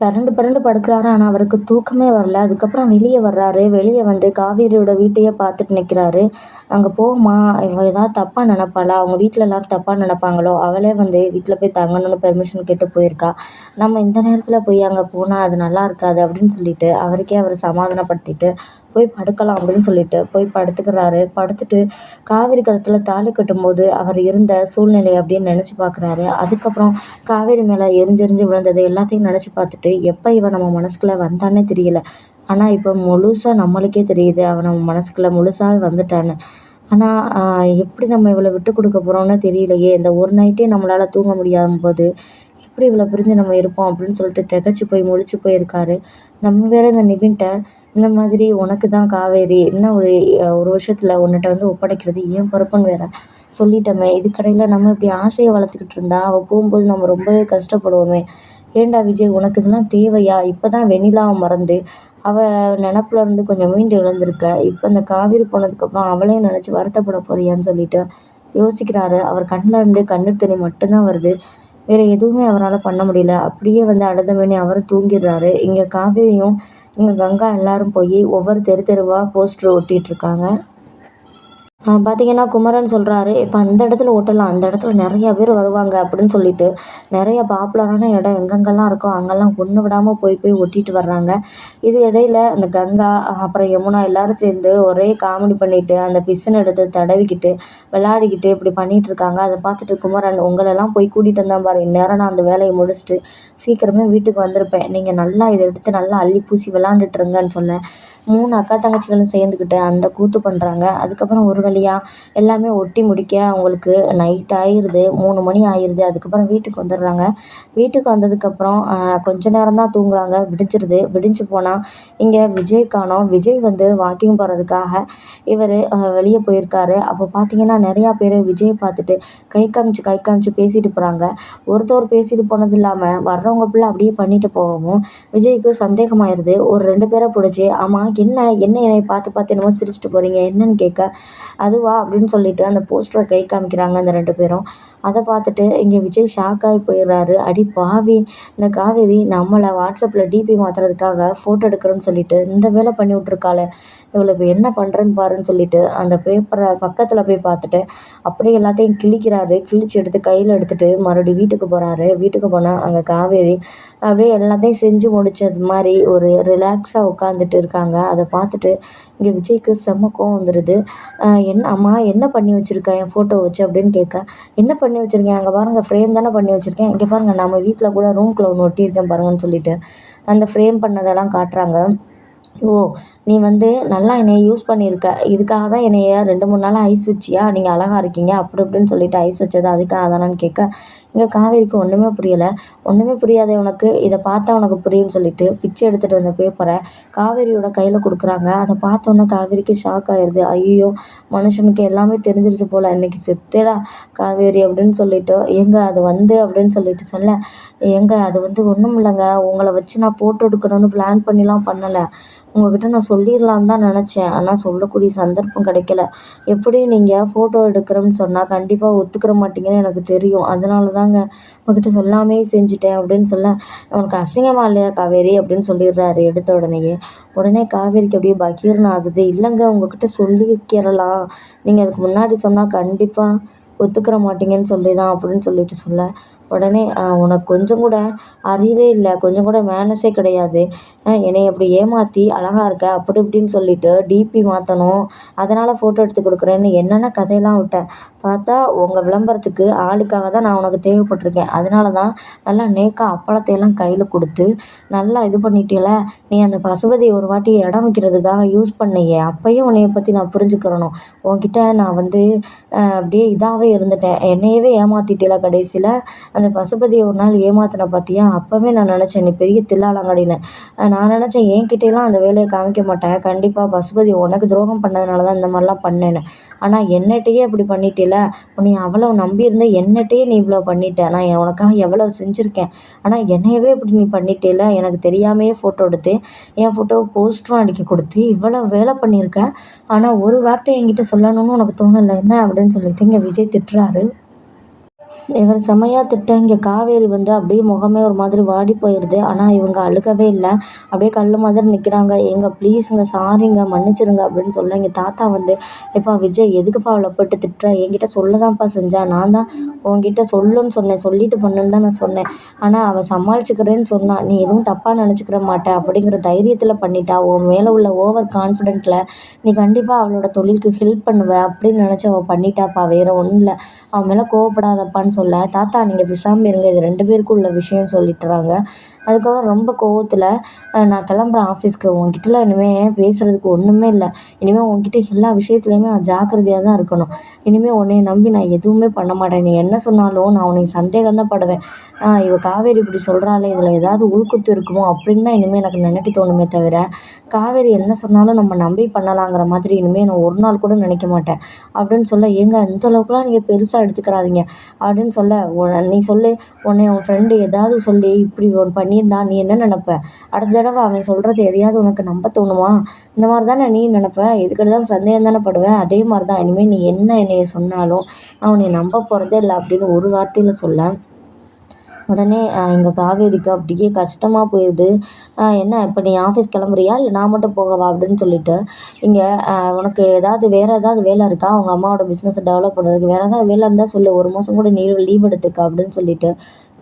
பிரண்டு பிறண்டு படுக்கிறாரு. ஆனால் அவருக்கு தூக்கமே வரல. அதுக்கப்புறம் வெளியே வர்றாரு. வெளியே வந்து காவேரியோட வீட்டையே பார்த்துட்டு நிற்கிறாரு அங்கே போமா இவ ஏதாவது தப்பாக நினப்பாளா? அவங்க வீட்டில் எல்லோரும் தப்பாக நினப்பாங்களோ? அவளே வந்து வீட்டில் போய் தங்கணும்னு பெர்மிஷன் கேட்டு போயிருக்கா. நம்ம இந்த நேரத்தில் போய் அங்கே போனால் அது நல்லா இருக்காது அப்படின்னு சொல்லிட்டு அவருக்கே அவர் சமாதானப்படுத்திட்டு போய் படுக்கலாம் அப்படின்னு சொல்லிட்டு போய் படுத்துக்கிறாரு. படுத்துட்டு காவேரி கழுத்தில் தாலி கட்டும்போது அவர் இருந்த சூழ்நிலை அப்படின்னு நினச்சி பார்க்குறாரு அதுக்கப்புறம் காவேரி மேலே எரிஞ்செரிஞ்சு விழுந்தது எல்லாத்தையும் நினச்சி பார்த்துட்டு எப்போ இவன் நம்ம மனசுக்குள்ளே வந்தானே தெரியல. ஆனால் இப்போ முழுசாக நம்மளுக்கே தெரியுது அவன் நம்ம மனசுக்குள்ளே முழுசாகவே வந்துட்டான்னு. ஆனால் எப்படி நம்ம இவளை விட்டு கொடுக்க போகிறோம்னு தெரியலையே. இந்த ஒரு நைட்டே நம்மளால் தூங்க முடியாத போது எப்படி இவ்வளோ பிரிஞ்சு நம்ம இருப்போம் அப்படின்னு சொல்லிட்டு திகச்சு போய் முழிச்சு போயிருக்காரு. நம்ம வேற இந்த நிவின்ட்ட இந்த மாதிரி உனக்கு தான் காவேரி. இன்னும் ஒரு ஒரு வருஷத்தில் உன்னிட்ட வந்து ஒப்படைக்கிறது? ஏன் பொறுப்புன்னு வேற சொல்லிட்டோமே. இதுக்கடையில் நம்ம இப்படி ஆசையை வளர்த்துக்கிட்டு இருந்தா அவள் போகும்போது நம்ம ரொம்பவே கஷ்டப்படுவோமே. ஏன்டா விஜய் உனக்கு இதெல்லாம் தேவையா? இப்போ தான் வெண்ணிலாவை மறந்து அவள் நினப்புல இருந்து கொஞ்சம் மீண்டு விழுந்திருக்க இப்போ இந்த காவேரி போனதுக்கப்புறம் அவளையும் நினச்சி வருத்தப்பட போறியான்னு சொல்லிட்டு யோசிக்கிறாரு. அவர் கண்ணில் இருந்து கண்ணீர் தண்ணி மட்டும்தான் வருது. வேறு எதுவுமே அவரால் பண்ண முடியல. அப்படியே வந்து அழுத வேணி அவரும் தூங்கிடுறாரு. இங்கே காவேரியும் இங்கே கங்கா எல்லாரும் போய் ஒவ்வொரு தெரு தெருவாக போஸ்டர் ஒட்டிகிட்டு இருக்காங்க. பார்த்தீங்கன்னா குமரன் சொல்கிறாரு இப்போ அந்த இடத்துல ஓட்டலாம் அந்த இடத்துல நிறையா பேர் வருவாங்க அப்படின்னு சொல்லிட்டு நிறைய பாப்புலரான இடம் எங்கெங்கெல்லாம் இருக்கோ அங்கெல்லாம் ஒன்று விடாமல் போய் போய் ஒட்டிட்டு வர்றாங்க. இது இடையில அந்த கங்கா அப்புறம் யமுனா எல்லாரும் சேர்ந்து ஒரே காமெடி பண்ணிட்டு அந்த பிசுனை எடுத்து தடவிக்கிட்டு விளையாடிக்கிட்டு இப்படி பண்ணிட்டு இருக்காங்க. அதை பார்த்துட்டு குமரன் உங்களெல்லாம் போய் கூட்டிகிட்டு வந்தான் பாரு இந்நேரம் நான் அந்த வேலையை முடிச்சுட்டு சீக்கிரமே வீட்டுக்கு வந்திருப்பேன். நீங்கள் நல்லா இதை எடுத்து நல்லா அள்ளி பூசி விளாண்டுட்டு இருங்கன்னு சொன்னேன். மூணு அக்கா தங்கச்சிகளும் சேர்ந்துக்கிட்டு அந்த கூத்து பண்ணுறாங்க அதுக்கப்புறம் ஒரு வழியாக எல்லாமே ஒட்டி முடிக்க அவங்களுக்கு நைட் ஆயிடுது மூணு மணி ஆயிடுது அதுக்கப்புறம் வீட்டுக்கு வந்துடுறாங்க. வீட்டுக்கு வந்ததுக்கப்புறம் கொஞ்ச நேரம் தான் தூங்குறாங்க. விடிஞ்சிருது. விடிஞ்சு போனால் இங்கே விஜய் காணோம். விஜய் வந்து வாக்கிங் போகிறதுக்காக இவர் வெளியே போயிருக்காரு. அப்போ பார்த்தீங்கன்னா நிறையா பேர் விஜயை பார்த்துட்டு கை காமிச்சு கை காமிச்சு பேசிட்டு போகிறாங்க ஒருத்தர் பேசிட்டு போனது இல்லாமல் வர்றவங்க பிள்ளை அப்படியே பண்ணிட்டு போகவும் விஜய்க்கு சந்தேகமாயிருது. ஒரு ரெண்டு பேரை பிடிச்சி ஆமாம் என்ன என்ன என்னை பார்த்து பார்த்து என்னமோ சிரிச்சிட்டு போகிறீங்க என்னன்னு கேட்க அதுவா அப்படின்னு சொல்லிட்டு அந்த போஸ்டரை கை காமிக்கிறாங்க அந்த ரெண்டு பேரும். அதை பார்த்துட்டு இங்கே விஜய் ஷாக் ஆகி போயிடுறாரு. அடி பாவி இந்த காவேரி நம்மளை வாட்ஸ்அப்பில் டிபி மாற்றுறதுக்காக ஃபோட்டோ எடுக்கிறோன்னு சொல்லிட்டு இந்த வேலை பண்ணி விட்ருக்காளே இவ்வளோ இப்போ என்ன பண்ணுறேன்னு பாருன்னு சொல்லிட்டு அந்த பேப்பரை பக்கத்தில் போய் பார்த்துட்டு அப்படியே எல்லாத்தையும் கிழிக்கிறாரு. கிழிச்சு எடுத்து கையில் எடுத்துகிட்டு மறுபடியும் வீட்டுக்கு போகிறாரு வீட்டுக்கு போனால் அங்கே காவேரி அப்படியே எல்லாத்தையும் செஞ்சு முடிச்சது மாதிரி ஒரு ரிலாக்ஸாக உட்காந்துட்டு இருக்காங்க. அதை பார்த்துட்டு இங்கே விஜய்க்கு செம்ம கோவம் வந்துடுது என்ன அம்மா என்ன பண்ணி வச்சுருக்க? என் ஃபோட்டோ வச்சு அப்படின்னு கேட்க. என்ன பண்ணி வச்சுருக்கேன்? அங்கே பாருங்கள் ஃப்ரேம் தானே பண்ணி வச்சுருக்கேன். இங்கே பாருங்கள் நம்ம வீட்டில் கூட ரூம்குள்ளே ஒன்று ஒட்டியிருக்கேன் பாருங்கன்னு சொல்லிட்டு அந்த ஃப்ரேம் பண்ணதெல்லாம் காட்டுறாங்க. ஓ நீ வந்து நல்லா என்னை யூஸ் பண்ணியிருக்க. இதுக்காக தான் என்னைய ரெண்டு மூணு நாளாக ஐஸ் வச்சியா? நீங்கள் அழகா இருக்கீங்க. அப்படி இப்படின்னு சொல்லிட்டு ஐஸ் வச்சது. அதுக்காக தானான்னு கேட்க. இங்கே காவேரிக்கு ஒன்றுமே புரியலை. ஒன்றுமே புரியாதே உனக்கு. இதை பார்த்தா உனக்கு புரியும்னு சொல்லிட்டு பிச்சை எடுத்துகிட்டு வந்த பேப்பரை காவேரியோட கையில் கொடுக்குறாங்க. அதை பார்த்தோன்னே காவேரிக்கு ஷாக் ஆயிடுது ஐயோ மனுஷனுக்கு எல்லாமே தெரிஞ்சிருச்சு போல். இன்னைக்கு செத்தேடா காவேரி அப்படின்னு சொல்லிட்டு எங்க அது வந்து? அப்படின்னு சொல்லிட்டு சொல்ல எங்க அது வந்து ஒன்றும் இல்லைங்க. உங்களை வச்சு நான் ஃபோட்டோ எடுக்கணும்னு பிளான் பண்ணிலாம் பண்ணலை. உங்கக்கிட்ட நான் சொல்லிடலான்னு தான் நினச்சேன். ஆனால் சொல்லக்கூடிய சந்தர்ப்பம் கிடைக்கல. எப்படியும் நீங்கள் ஃபோட்டோ எடுக்கிறேன்னு சொன்னால் கண்டிப்பாக ஒத்துக்கிற மாட்டீங்கன்னு எனக்கு தெரியும். அதனால தாங்க உங்கக்கிட்ட சொல்லாமையே செஞ்சுட்டேன் அப்படின்னு சொல்ல உனக்கு அசிங்கமா இல்லையா காவேரி அப்படின்னு சொல்லிடுறாரு எடுத்த உடனேயே. உடனே காவேரிக்கு அப்படியே பகீர்னு ஆகுது. இல்லைங்க உங்கக்கிட்ட சொல்லிக்கிறலாம். நீங்கள் அதுக்கு முன்னாடி சொன்னால் கண்டிப்பாக ஒத்துக்கிற மாட்டீங்கன்னு சொல்லி தான் அப்படின்னு சொல்லிட்டு சொல்ல. உடனே உனக்கு கொஞ்சம் கூட அறிவே இல்லை. கொஞ்சம் கூட மேனஸே கிடையாது. என்னை அப்படி ஏமாற்றி அழகாக இருக்க அப்படி இப்படின்னு சொல்லிட்டு டிபி மாற்றணும் அதனால் ஃபோட்டோ எடுத்து கொடுக்குறேன்னு என்னென்ன கதையெல்லாம் விட்டேன்? பார்த்தா உங்கள் விளம்பரத்துக்கு ஆளுக்காக தான் நான் உனக்கு தேவைப்பட்டிருக்கேன். அதனால தான் நல்லா நேக்காக அப்பளத்தையெல்லாம் கையில் கொடுத்து நல்லா இது பண்ணிட்டேல நீ அந்த பசுபதி ஒரு வாட்டி இடம் வைக்கிறதுக்காக யூஸ் பண்ணியே அப்போயும் உன்னைய பற்றி நான் புரிஞ்சுக்கிறணும். உன்கிட்ட நான் வந்து அப்படியே இதாகவே இருந்துட்டேன். என்னையவே ஏமாற்றிட்டியல கடைசியில். அந்த பசுபதியை ஒரு நாள் ஏமாத்தின பார்த்தியா அப்போவே நான் நினச்சேன் நீ பெரிய தில்லாலங்கடின்னு நான் நினச்சேன் என்கிட்டலாம் அந்த வேலையை காமிக்க மாட்டேன். கண்டிப்பாக பசுபதி உனக்கு துரோகம் பண்ணதுனால தான் இந்த மாதிரிலாம் பண்ணேன்னு. ஆனால் என்னட்டையே அப்படி பண்ணிட்டேல நீ அவ்வளோ நம்பியிருந்த என்னட்டையே நீ இவ்வளோ பண்ணிட்ட. நான் உனக்காக எவ்வளோ செஞ்சுருக்கேன். ஆனால் என்னையவே இப்படி நீ பண்ணிட்டேல எனக்கு தெரியாமையே ஃபோட்டோ எடுத்து என் ஃபோட்டோவை போஸ்டரும் அடிக்க கொடுத்து இவ்வளோ வேலை பண்ணியிருக்கேன் ஆனால் ஒரு வார்த்தை என்கிட்ட சொல்லணும்னு உனக்கு தோணலை? என்ன அப்படின்னு சொல்லிட்டு இங்கே விஜய் திட்டுறாரு. இவர் செமையாக திட்ட இங்கே காவேரி வந்து அப்படியே முகமே ஒரு மாதிரி வாடி போயிடுது ஆனால் இவங்க அழுகவே இல்லை. அப்படியே கல் மாதிரி நிற்கிறாங்க எங்க ப்ளீஸுங்க சாரிங்க மன்னிச்சிருங்க அப்படின்னு சொல்ல எங்கள் தாத்தா வந்து எப்பா விஜய் எதுக்குப்பா அவளை போட்டு திட்டுற? என்கிட்ட சொல்ல தான்ப்பா செஞ்சா. நான் தான் உங்ககிட்ட சொல்லுன்னு சொன்னேன். சொல்லிட்டு பண்ணுன்னு தான் நான் சொன்னேன். ஆனால் அவள் சமாளிச்சுக்கிறேன்னு சொன்னா நீ எதுவும் தப்பாக நினச்சிக்கிற மாட்டே அப்படிங்கிற தைரியத்தில் பண்ணிட்டா. உன் மேலே உள்ள ஓவர் கான்ஃபிடென்ட்டில் நீ கண்டிப்பாக அவளோட தொழிலுக்கு ஹெல்ப் பண்ணுவ அப்படின்னு நினச்சி அவள் பண்ணிட்டாப்பா. வேற ஒன்றும் இல்லை. அவன் மேலே கோவப்படாதப்பான்னு சொல்ல தாத்தா நீங்கள் பேசாமல் இருங்க. இது ரெண்டு பேருக்கும் உள்ள விஷயம்னு சொல்லிட்டுறாங்க. அதுக்கப்புறம் ரொம்ப கோவத்தில் நான் கிளம்புறேன் ஆஃபீஸ்க்கு உன்கிட்டலாம் இனிமேல் பேசுகிறதுக்கு ஒன்றுமே இல்லை. இனிமேல் உன்கிட்ட எல்லா விஷயத்துலையுமே நான் ஜாக்கிரதையாக தான் இருக்கணும். இனிமேல் உன்னைய நம்பி நான் எதுவுமே பண்ண மாட்டேன். நீ என்ன சொன்னாலும் நான் உன்னை சந்தேகம் தான் படுவேன். இவ காவேரி இப்படி சொல்கிறாளே இதில் ஏதாவது உள்குத்து இருக்குமோ அப்படின்னு தான் இனிமேல் எனக்கு நினைக்க தோணுமே தவிர காவேரி என்ன சொன்னாலும் நம்ம நம்பி பண்ணலாங்கிற மாதிரி இனிமேல் நான் ஒரு நாள் கூட நினைக்க மாட்டேன். அப்படின்னு சொல்ல ஏங்க இந்த அளவுக்குலாம் நீங்கள் பெருசாக எடுத்துக்கிறாதீங்க. அப்படின்னு சொல்ல நீ சொல்லு. உன்னை உன் ஃப்ரெண்டு ஏதாவது சொல்லி இப்படி ஒன்று பண்ணியிருந்தா நீ என்ன நினப்ப? அடுத்த தடவை அவன் சொல்கிறது எதையாவது உனக்கு நம்ப தோணுமா? இந்த மாதிரி தானே நீ நினப்ப? எதுக்கெடுத்தாலும் சந்தேகம் தானே படுவேன். அதே மாதிரி தான் இனிமேல் நீ என்ன என்னைய சொன்னாலும் நான் உன்னை நம்ப போகிறதே இல்லை அப்படின்னு ஒரு வார்த்தையில் சொல்ல உடனே எங்கள் காவேரிக்கு அப்படியே கஷ்டமாக போயிடுது என்ன இப்போ நீ ஆஃபீஸ் கிளம்புறியா? இல்லை நான் மட்டும் போகவா அப்படின்னு சொல்லிட்டு இங்கே உனக்கு ஏதாவது வேறு ஏதாவது வேலை இருக்கா? அவங்க அம்மாவோட பிஸ்னஸை டெவலப் பண்ணுறதுக்கு வேறு ஏதாவது வேலை இருந்தால் சொல்லு. ஒரு மாதம் கூட நீ லீவ் எடுத்துக்க அப்படின்னு சொல்லிட்டு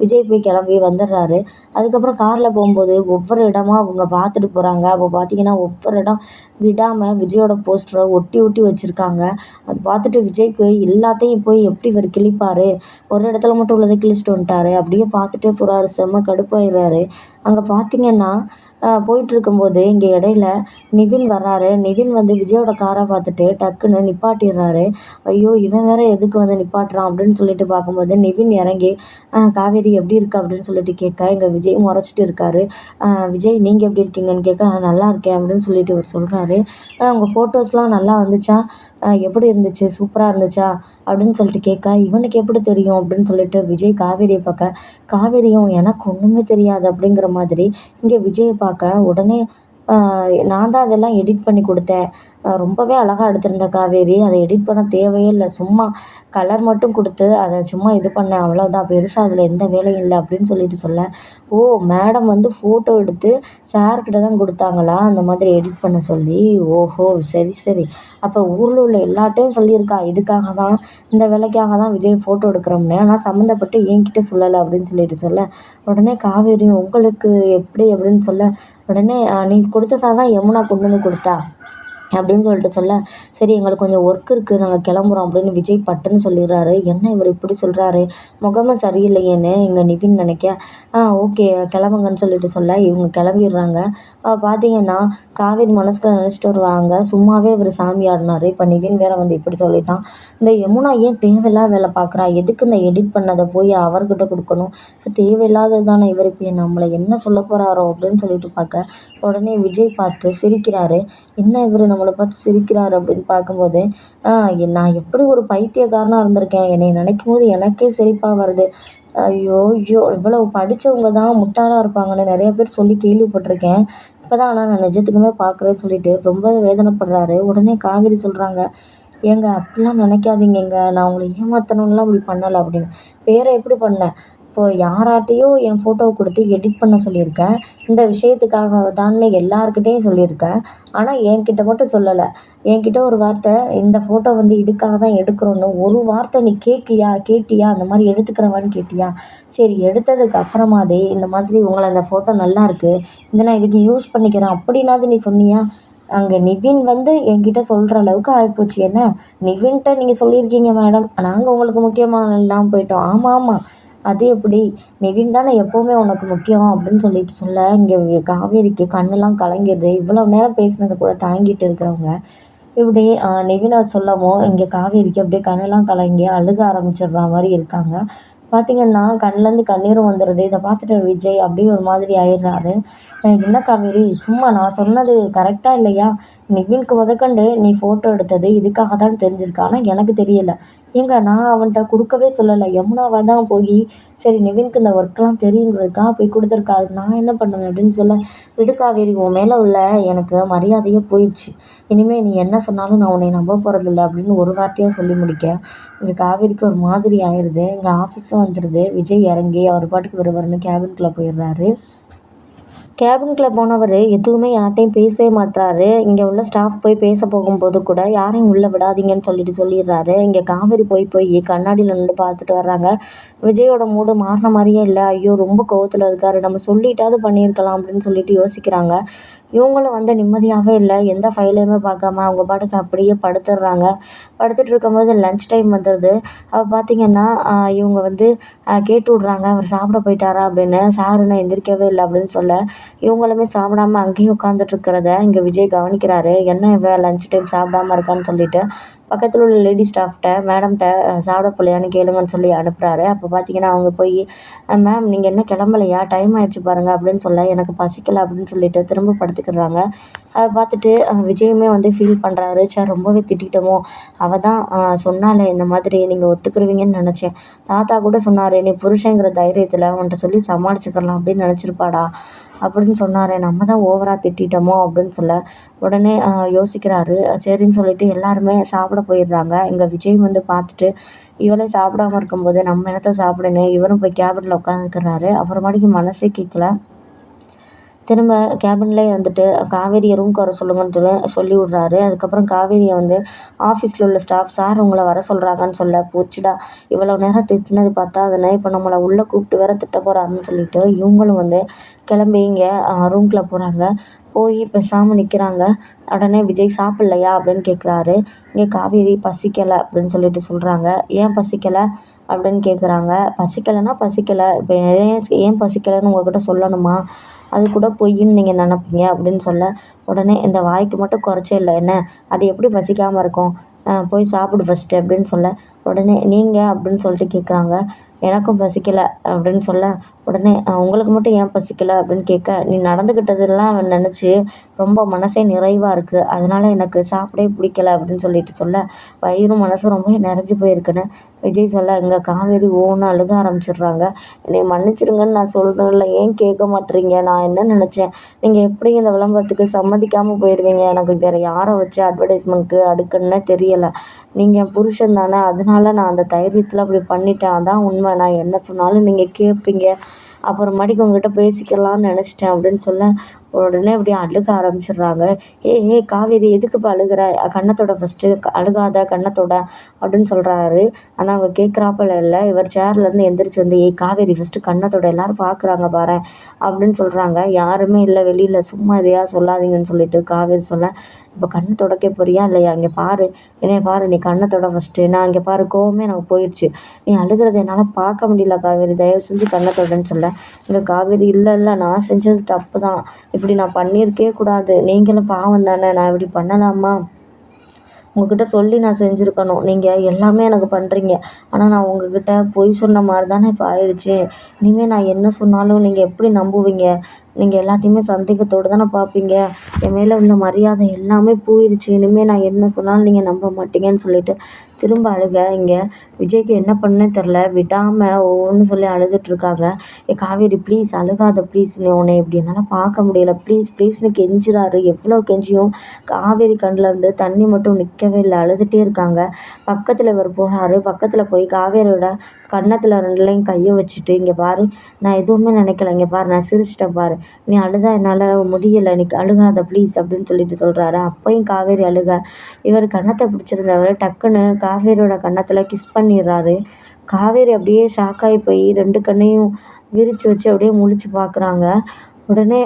விஜய் போய் கிளம்பி வந்துடுறாரு. அதுக்கப்புறம் காரில் போகும்போது ஒவ்வொரு இடமா அவங்க பார்த்துட்டு போகிறாங்க அப்போ பார்த்தீங்கன்னா ஒவ்வொரு இடம் விடாமல் விஜயோட போஸ்டரை ஒட்டி ஒட்டி வச்சுருக்காங்க. அது பார்த்துட்டு விஜய்க்கு எல்லாத்தையும் போய் எப்படி இவர் கிழிப்பார்? ஒரு இடத்துல மட்டும் உள்ளதை கிழிச்சிட்டு வந்துட்டாரு. அப்படியே பார்த்துட்டே போகிறாரு செம்ம கடுப்பாயிடுறாரு. அங்கே பார்த்தீங்கன்னா போயிட்டுருக்கும்போது இங்கே இடையில நிவின் வர்றாரு. நிவின் வந்து விஜயோட காரை பார்த்துட்டு டக்குன்னு நிப்பாட்டிடுறாரு. ஐயோ இவன் வேற எதுக்கு வந்து நிப்பாட்டுறான் அப்படின்னு சொல்லிட்டு பார்க்கும்போது நிவின் இறங்கி காவேரி எப்படி இருக்கா? அப்படின்னு சொல்லிட்டு கேட்க எங்கள் விஜய் முறைச்சிட்டு இருக்காரு. விஜய் நீங்கள் எப்படி இருக்கீங்கன்னு கேட்க நல்லா இருக்கேன் அப்படின்னு சொல்லிட்டு இவர் சொல்கிறாரு உங்கள் ஃபோட்டோஸ்லாம் நல்லா வந்துச்சா? எப்படி இருந்துச்சு? சூப்பராக இருந்துச்சா? அப்படின்னு சொல்லிட்டு கேட்க இவனுக்கு எப்படி தெரியும்? அப்படின்னு சொல்லிட்டு விஜய் காவேரியை பார்க்க காவேரியும் எனக்கு ஒன்றுமே தெரியாது அப்படிங்கிற மாதிரி இங்கே விஜயை பார்க்க உடனே நான் தான் அதெல்லாம் எடிட் பண்ணி கொடுத்தேன். ரொம்பவே அழகாக எடுத்திருந்த காவேரி. அதை எடிட் பண்ண தேவையே இல்லை. சும்மா கலர் மட்டும் கொடுத்து அதை சும்மா இது பண்ணேன். அவ்வளோதான் பெருசாக அதில் எந்த வேலையும் இல்லை அப்படின்னு சொல்லிட்டு சொல்ல ஓ மேடம் வந்து ஃபோட்டோ எடுத்து சார்கிட்ட தான் கொடுத்தாங்களா? அந்த மாதிரி எடிட் பண்ண சொல்லி. ஓஹோ சரி சரி. அப்போ ஊரில் உள்ள எல்லாட்டையும் சொல்லியிருக்கா. இதுக்காக தான் இந்த வேலைக்காக தான் விஜய் ஃபோட்டோ எடுக்கிறோம்னு. ஆனால் சம்மந்தப்பட்டு என்கிட்ட சொல்லலை அப்படின்னு சொல்லிட்டு சொல்ல. உடனே காவேரி உங்களுக்கு எப்படி அப்படின்னு சொல்ல. உடனே நீ கொடுத்த தான் யமுனா கொண்டு வந்து கொடுத்தா? அப்படின்னு சொல்லிட்டு சொல்ல சரி எங்களுக்கு கொஞ்சம் ஒர்க் இருக்குது நாங்கள் கிளம்புறோம் அப்படின்னு விஜய் பட்டுன்னு சொல்லிடுறாரு. என்ன இவர் இப்படி சொல்கிறாரு முகமே சரியில்லையேன்னு இங்கே நிவின் நினைக்க. ஆ ஓகே கிளம்புங்கன்னு சொல்லிட்டு சொல்ல இவங்க கிளம்பிடுறாங்க. பார்த்தீங்கன்னா காவேரி மனசுக்குள்ள நினச்சிட்டு வருவாங்க சும்மாவே இவர் சாமி ஆடினார். இப்போ நிவின் வேற வந்து இப்படி சொல்லிட்டான். இந்த யமுனா ஏன் தேவையில்லாத வேலை பார்க்குறா எதுக்கு இந்த எடிட் பண்ணதை போய் அவர்கிட்ட கொடுக்கணும்? தேவையில்லாதது தானே இவர் இப்போ நம்மளை என்ன சொல்ல போகிறாரோ அப்படின்னு சொல்லிட்டு பார்க்க உடனே விஜய் பார்த்து சிரிக்கிறாரு. என்ன இவர் நம்மளை பார்த்து சிரிக்கிறாரு அப்படின்னு பார்க்கும்போது நான் எப்படி ஒரு பைத்தியக்காரனாக இருந்திருக்கேன். என்னை நினைக்கும் போது எனக்கே சிரிப்பாக வருது. ஐயோ ஐயோ இவ்வளோ படித்தவங்க தான் முட்டாளாக இருப்பாங்கன்னு நிறைய பேர் சொல்லி கேள்விப்பட்டிருக்கேன். இப்போ தான் ஆனால் நான் நிஜத்துக்குமே பார்க்குறேன்னு சொல்லிட்டு ரொம்ப வேதனைப்படுறாரு. உடனே காவேரி சொல்கிறாங்க ஏங்க அப்படிலாம் நினைக்காதீங்க நான் உங்களை ஏமாத்தணும்லாம் அப்படி பண்ணலை அப்படின்னு. பேரை எப்படி பண்ணேன் இப்போ யாராட்டையோ என் ஃபோட்டோவை கொடுத்து எடிட் பண்ண சொல்லியிருக்கேன். இந்த விஷயத்துக்காக தான்னு எல்லார்கிட்டேயும் சொல்லியிருக்கேன். ஆனால் என்கிட்ட மட்டும் சொல்லலை. என்கிட்ட ஒரு வார்த்தை இந்த ஃபோட்டோ வந்து இதுக்காக தான் எடுக்கிறோன்னு ஒரு வார்த்தை நீ கேட்கியா கேட்டியா? அந்த மாதிரி எடுத்துக்கிறவான்னு கேட்டியா? சரி எடுத்ததுக்கு அப்புறமாதே இந்த மாதிரி உங்களை அந்த ஃபோட்டோ நல்லாயிருக்கு இதை நான் இதுக்கு யூஸ் பண்ணிக்கிறேன். அப்படின்னாவது நீ சொன்னியா? அங்கே நிவின் வந்து என்கிட்ட சொல்கிற அளவுக்கு ஆகிப்போச்சு என்ன? நிவின்கிட்ட நீங்கள் சொல்லியிருக்கீங்க மேடம். நாங்கள் உங்களுக்கு முக்கியமாக போயிட்டோம். ஆமாம் ஆமாம் அது எப்படி? நிவின் தானே எப்போவுமே உனக்கு முக்கியம் அப்படின்னு சொல்லிட்டு சொல்ல இங்கே காவேரிக்கு கண்ணெல்லாம் கலங்கிடுது இவ்வளோ நேரம் பேசினது கூட தாங்கிட்டு இருக்கிறவங்க. இப்படி நிவினை சொல்லவும் இங்கே காவேரிக்கு அப்படியே கண்ணெல்லாம் கலங்கி அழுக ஆரம்பிச்சிடுற மாதிரி இருக்காங்க. பார்த்தீங்கன்னா கண்ணிலேருந்து கண்ணீரும் வந்துடுது இதை பார்த்துட்டு விஜய் அப்படியே ஒரு மாதிரி ஆயிடுறாரு. என்ன காவேரி சும்மா நான் சொன்னது கரெக்டாக இல்லையா? நிவின்க்கு முதற்கொண்டு நீ ஃபோட்டோ எடுத்தது இதுக்காக தான் தெரிஞ்சிருக்கு. ஆனால் எனக்கு தெரியலை. ஏங்க நான் அவன்கிட்ட கொடுக்கவே சொல்லலை. யமுனாவை தான் போய் சரி நிவின்க்கு இந்த ஒர்க்லாம் தெரியுங்கிறதுக்காக போய் கொடுத்துருக்கா நான் என்ன பண்ணுவேன்? அப்படின்னு சொல்ல விடு காவேரி உன் மேலே உள்ள எனக்கு மரியாதையே போயிடுச்சு. இனிமேல் நீ என்ன சொன்னாலும் நான் உன்னை நம்ப போகிறதில்ல அப்படின்னு ஒரு வார்த்தையாக சொல்லி முடிக்க இங்கே காவேரிக்கு ஒரு மாதிரி ஆயிடுது இங்கே ஆஃபீஸும் வந்துடுது விஜய் இறங்கி அவர் பாட்டுக்கு வருவாருன்னு கேபின்குள்ளே போயிடுறாரு. கேபின்குள்ளே போனவர் எதுவுமே யார்கிட்டையும் பேசவே மாட்றாரு. இங்கே உள்ள ஸ்டாஃப் போய் பேச போகும்போது கூட யாரையும் உள்ளே விடாதீங்கன்னு சொல்லிட்டு சொல்லிடுறாரு. இங்கே காவேரி போய் போய் கண்ணாடியில் நின்று பார்த்துட்டு வர்றாங்க. விஜயோட மூடு மாறின மாதிரியே இல்லை. ஐயோ ரொம்ப கோவத்தில் இருக்காரு. நம்ம சொல்லிட்டாவது பண்ணியிருக்கலாம் அப்படின்னு சொல்லிட்டு யோசிக்கிறாங்க. இவங்களும் வந்து நிம்மதியாகவே இல்லை. எந்த ஃபைலையுமே பார்க்காம அவங்க பாட்டுக்கு அப்படியே படுத்துடுறாங்க. படுத்துட்டு இருக்கும்போது லன்ச் டைம் வந்துடுது அப்போ பார்த்தீங்கன்னா இவங்க வந்து கேட்டு விட்றாங்க. அவர் சாப்பிட போயிட்டாரா அப்படின்னு. சார் இன்னும் எந்திரிக்கவே இல்லை அப்படின்னு சொல்ல இவங்களுமே சாப்பிடாம அங்கேயே உட்காந்துட்டு இருக்கிறத இங்கே விஜய் கவனிக்கிறாரு. என்ன இவன் லன்ச் டைம் சாப்பிடாம இருக்கான்னு சொல்லிட்டு பக்கத்தில் உள்ள லேடி ஸ்டாஃப்கிட்ட மேடம்கிட்ட சாப்பிட போகலையான்னு கேளுங்கன்னு சொல்லி அனுப்புகிறாரு அப்போ பார்த்தீங்கன்னா அவங்க போய் மேம் நீங்கள் என்ன கிளம்பலையா? டைம் ஆயிடுச்சு பாருங்கள் அப்படின்னு சொல்ல எனக்கு பசிக்கலை அப்படின்னு சொல்லிட்டு திரும்ப படுத்துக்கிறாங்க அதை பார்த்துட்டு விஜயுமே வந்து ஃபீல் பண்ணுறாரு சார் ரொம்பவே திட்டமோ அவள் தான் சொன்னாலே இந்த மாதிரி நீங்கள் ஒத்துக்குருவீங்கன்னு நினச்சேன். தாத்தா கூட சொன்னார் நீ புருஷங்கிற தைரியத்தில் உன்கிட்ட சொல்லி சமாளிச்சுக்கலாம் அப்படின்னு நினச்சிருப்பாடா. அப்படின்னு சொன்னார். நம்ம தான் ஓவராக திட்டமோ அப்படின்னு சொல்ல உடனே யோசிக்கிறாரு. சரின்னு சொல்லிட்டு எல்லாருமே சாப்பிட போயிடுறாங்க. இங்கே விஜய் வந்து பார்த்துட்டு இவளே சாப்பிடாம இருக்கும்போது நம்ம என்னத்த சாப்பிடணும்? இவரும் போய் கேபினில் உட்காந்துக்கிறாரு அப்புறமாட்டிக்கு மனசே கேட்கல திரும்ப கேபின்லேயே இருந்துட்டு காவேரியை ரூம்க்கு வர சொல்லுங்கன்னு சொல்லி சொல்லி விட்றாரு. அதுக்கப்புறம் காவேரியை வந்து ஆஃபீஸில் உள்ள ஸ்டாஃப் சார் உங்களை வர சொல்கிறாங்கன்னு சொல்ல போச்சுடா. இவ்வளோ நேரம் திட்டினது பார்த்தா இப்போ நம்மளை உள்ளே கூப்பிட்டு வேற திட்ட போகிறாருன்னு சொல்லிட்டு இவங்களும் வந்து கிளம்பி இங்கே ரூம்குள்ளே போகிறாங்க போய் பேசாமல் நிற்கிறாங்க உடனே விஜய் சாப்பிட்லையா அப்படின்னு கேட்குறாரு இங்கே காவேரி பசிக்கலை அப்படின்னு சொல்லிட்டு சொல்கிறாங்க ஏன் பசிக்கலை அப்படின்னு கேட்குறாங்க பசிக்கலைன்னா பசிக்கலை. இப்போ ஏன் ஏன் பசிக்கலைன்னு உங்கள்கிட்ட சொல்லணுமா? அது கூட பொய்ன்னு நீங்கள் நினப்பீங்க அப்படின்னு சொல்ல உடனே இந்த வாய்க்கு மட்டும் குறைச்சே இல்லை. என்ன? அது எப்படி பசிக்காமல் இருக்கும்? போய் சாப்பிடு ஃபஸ்ட்டு அப்படின்னு சொல்ல உடனே நீங்கள் அப்படின்னு சொல்லிட்டு கேட்குறாங்க எனக்கும் பசிக்கலை அப்படின்னு சொல்ல உடனே உங்களுக்கு மட்டும் ஏன் பசிக்கலை? அப்படின்னு கேட்க நீ நடந்துக்கிட்டதெல்லாம் நினச்சி ரொம்ப மனசே நிறைவாக இருக்குது அதனால் எனக்கு சாப்பிடவே பிடிக்கல. அப்படின்னு சொல்லிட்டு சொல்ல வயிறும் மனசும் ரொம்ப நிறைஞ்சு போயிருக்குன்னு விஜய் சொல்ல இங்கே காவேரி ஓன்னு அழுக ஆரம்பிச்சிடுறாங்க. என்னை மன்னிச்சிருங்கன்னு நான் சொல்கிறேன்ல ஏன் கேட்க மாட்டேறீங்க? நான் என்ன நினச்சேன்? நீங்கள் எப்படி இந்த விளம்பரத்துக்கு சம்மதிக்காமல் போயிடுவீங்க எனக்கு வேறு யாரை வச்சு அட்வர்டைஸ்மெண்ட்க்கு அடுக்குன்னு தெரியலை. நீங்கள் புருஷன் தானே. அதனால நான் அந்த தைரியத்தில் அப்படி பண்ணிட்டேன். அதான் உண்மை. நான் என்ன சொன்னாலும் நீங்கள் கேட்பீங்க அப்புறமாட்டிக்கு உங்ககிட்ட பேசிக்கலாம்னு நினச்சிட்டேன் அப்படின்னு சொல்ல உடனே அப்படியே அழுக ஆரம்பிச்சிடுறாங்க. ஏ ஏய் காவேரி எதுக்குப்பா அழுகிற? கன்னத்தோட ஃபஸ்ட்டு அழுகாத கன்னத்தோட அப்படின்னு சொல்கிறாரு ஆனால் அவங்க கேட்குறாப்பல இல்லை. இவர் சேர்லேருந்து எந்திரிச்சு வந்து ஏய் காவேரி ஃபஸ்ட்டு கண்ணத்தோட எல்லோரும் பார்க்குறாங்க பாரு அப்படின்னு சொல்கிறாங்க யாருமே இல்லை வெளியில் சும்மா இதையா சொல்லாதீங்கன்னு சொல்லிட்டு காவேரி சொல்ல இப்போ கண்ணை தொடக்க போறியா இல்லையா? இங்கே பாரு என்னைய பாரு நீ கண்ணை தொட ஃபஸ்ட்டு நான் இங்கே பாரு கோவமே எனக்கு போயிடுச்சு நீ அழுகிறத என்னால் பார்க்க முடியல காவேரி தயவு செஞ்சு கண்ணை தொடன்னு சொல்ல. இங்கே காவேரி இல்லை இல்லை நான் செஞ்சது தப்பு தான் இப்படி நான் பண்ணியிருக்கே கூடாது. நீங்களும் பாவம் தானே நான் இப்படி பண்ணலாமா? உங்கக்கிட்ட சொல்லி நான் செஞ்சுருக்கணும். நீங்கள் எல்லாமே எனக்கு பண்ணுறீங்க ஆனால் நான் உங்கக்கிட்ட பொய் சொன்ன மாதிரி தானே இப்போ ஆயிடுச்சு இனிமேல் நான் என்ன சொன்னாலும் நீங்கள் எப்படி நம்புவீங்க? நீங்கள் எல்லாத்தையுமே சந்தேகத்தோடு தானே பார்ப்பீங்க. என் மேலே உள்ள மரியாதை எல்லாமே போயிடுச்சு இனிமேல் நான் என்ன சொன்னாலும் நீங்கள் நம்ப மாட்டீங்கன்னு சொல்லிட்டு திரும்ப அழுக இங்கே. விஜய்க்கு என்ன பண்ணேன்னு தெரில. விடாமல் ஒவ்வொன்று சொல்லி அழுதுட்ருக்காங்க ஏ காவேரி ப்ளீஸ் அழுகாத ப்ளீஸ் நீ உன்னை இப்படி என்னால் பார்க்க முடியல. ப்ளீஸ் ப்ளீஸ்னு கெஞ்சுறாரு. எவ்வளோ கெஞ்சியும் காவேரி கண்ணில் இருந்து தண்ணி மட்டும் நிற்கவே இல்லை. அழுதுகிட்டே இருக்காங்க. பக்கத்தில் இவர் போகிறாரு பக்கத்தில் போய் காவேரியோட கன்னத்தில் ரெண்டுலேயும் கையை வச்சுட்டு இங்கே பாரு நான் எதுவுமே நினைக்கல. இங்கே பாரு நான் சிரிச்சிட்டேன் பாரு. நீ அழுதா என்னால் முடியலை. நீ அழுகாத ப்ளீஸ் அப்படின்னு சொல்லிட்டு சொல்கிறாரு அப்பையும் காவேரி அழுக. இவர் கன்னத்தை பிடிச்சிருந்தவர் டக்குன்னு காவேரியோட கன்னத்தில் கிஸ் பண்ணி பண்ணிடுறாரு. காவேரி அப்படியே ஷாக்காகி போய் ரெண்டு கண்ணையும் விரித்து வச்சு அப்படியே முழிச்சு பார்க்குறாங்க. உடனே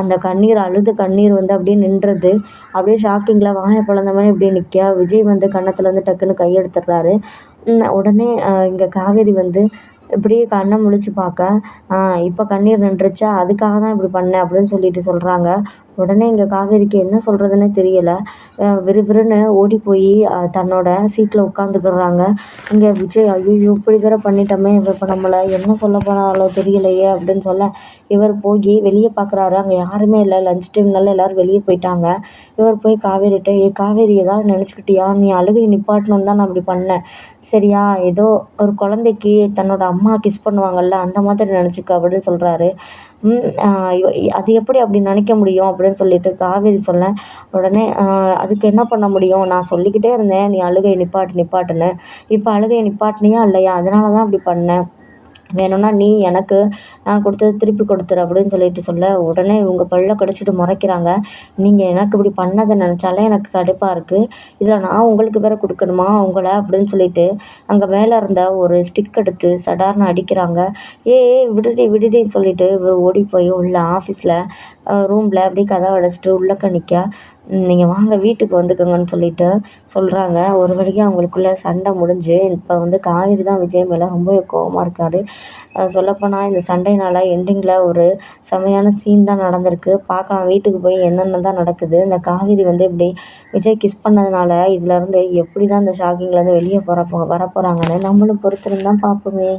அந்த கண்ணீர் அழுது கண்ணீர் வந்து அப்படியே நின்றது. அப்படியே ஷாக்கிங்கில் வாயை பிளந்த மாதிரி அப்படியே நிற்க விஜய் வந்து கன்னத்தில் வந்து டக்குன்னு கையெடுத்துடுறாரு உடனே இங்கே காவேரி வந்து இப்படியே கண்ணை முழிச்சு பார்க்க இப்போ கண்ணீர் நின்றுச்சா? அதுக்காக தான் இப்படி பண்ணேன் அப்படின்னு சொல்லிட்டு சொல்கிறாங்க உடனே இங்கே காவேரிக்கு என்ன சொல்கிறதுன்னே தெரியலை. விறுவிறுன்னு ஓடி போய் தன்னோட சீட்டில் உட்காந்துக்கிறாங்க இங்கே விஜய் ஐயோ இப்படி வேற பண்ணிட்டோமே இப்போ நம்மளை என்ன சொல்ல போகிறாளோ தெரியலையே அப்படின்னு சொல்ல இவர் போய் வெளியே பார்க்குறாரு அங்கே யாருமே இல்லை. லஞ்ச் டைம்னால எல்லோரும் வெளியே போயிட்டாங்க. இவர் போய் காவேரிட்ட ஏ காவேரி ஏதாவது நினச்சிக்கிட்டியா? நீ அழுகையை நிப்பாட்டணும்னு தான் நான் அப்படி பண்ணேன் சரியா ஏதோ ஒரு குழந்தைக்கு தன்னோட அம்மா கிஸ் பண்ணுவாங்கல்ல அந்த மாதிரி நினச்சிக்க அப்படின்னு சொல்கிறாரு அது எப்படி அப்படி நினைக்க முடியும் அப்படின்னு சொல்லிட்டு காவேரி சொல்ல உடனே அதுக்கு என்ன பண்ண முடியும்? நான் சொல்லிக்கிட்டே இருந்தேன் நீ அழுகையை நிப்பாட்டு நிப்பாட்டுன்னு. இப்போ அழுகையை நிப்பாட்டினியா இல்லையா? அதனால தான் அப்படி பண்ணேன். வேணும்னா நீ எனக்கு நான் கொடுத்தது திருப்பி கொடுத்துரு அப்படின்னு சொல்லிட்டு சொல்ல உடனே இவங்க பல்ல கடிச்சிட்டு முறைக்கிறாங்க. நீங்கள் எனக்கு இப்படி பண்ணதை நினச்சாலே எனக்கு கடுப்பாக இருக்குது இதில் நான் உங்களுக்கு வேறு கொடுக்கணுமா உங்களை அப்படின்னு சொல்லிட்டு அங்கே மேலே இருந்த ஒரு ஸ்டிக் எடுத்து சடார்னு அடிக்கிறாங்க. ஏ விடுடி விடுடின்னு சொல்லிட்டு இவர் ஓடி போய் உள்ள ஆஃபீஸில் ரூமில் அப்படியே கதவை அடைச்சிட்டு உள்ளக்க நிற்க நீங்கள் வாங்க வீட்டுக்கு வந்துக்கோங்கன்னு சொல்லிட்டு சொல்கிறாங்க ஒரு வழியாக அவங்களுக்குள்ள சண்டை முடிஞ்சு இப்போ வந்து காவேரி தான் விஜய் மேலே ரொம்பவே கோவமாக இருக்கார். சொல்லப்போனால் இந்த சண்டையினால் எண்டிங்கில் ஒரு செமையான சீன் தான் நடந்திருக்கு. பார்க்கலாம் வீட்டுக்கு போய் என்னென்ன தான் நடக்குது. இந்த காவேரி வந்து இப்படி விஜய் கிஸ் பண்ணதுனால இதுலேருந்து எப்படி தான் இந்த ஷாக்கிங்லேருந்து வெளியே போகிற வர போகிறாங்கன்னு நம்மளும் பொறுத்திருந்தான் பார்ப்போமே.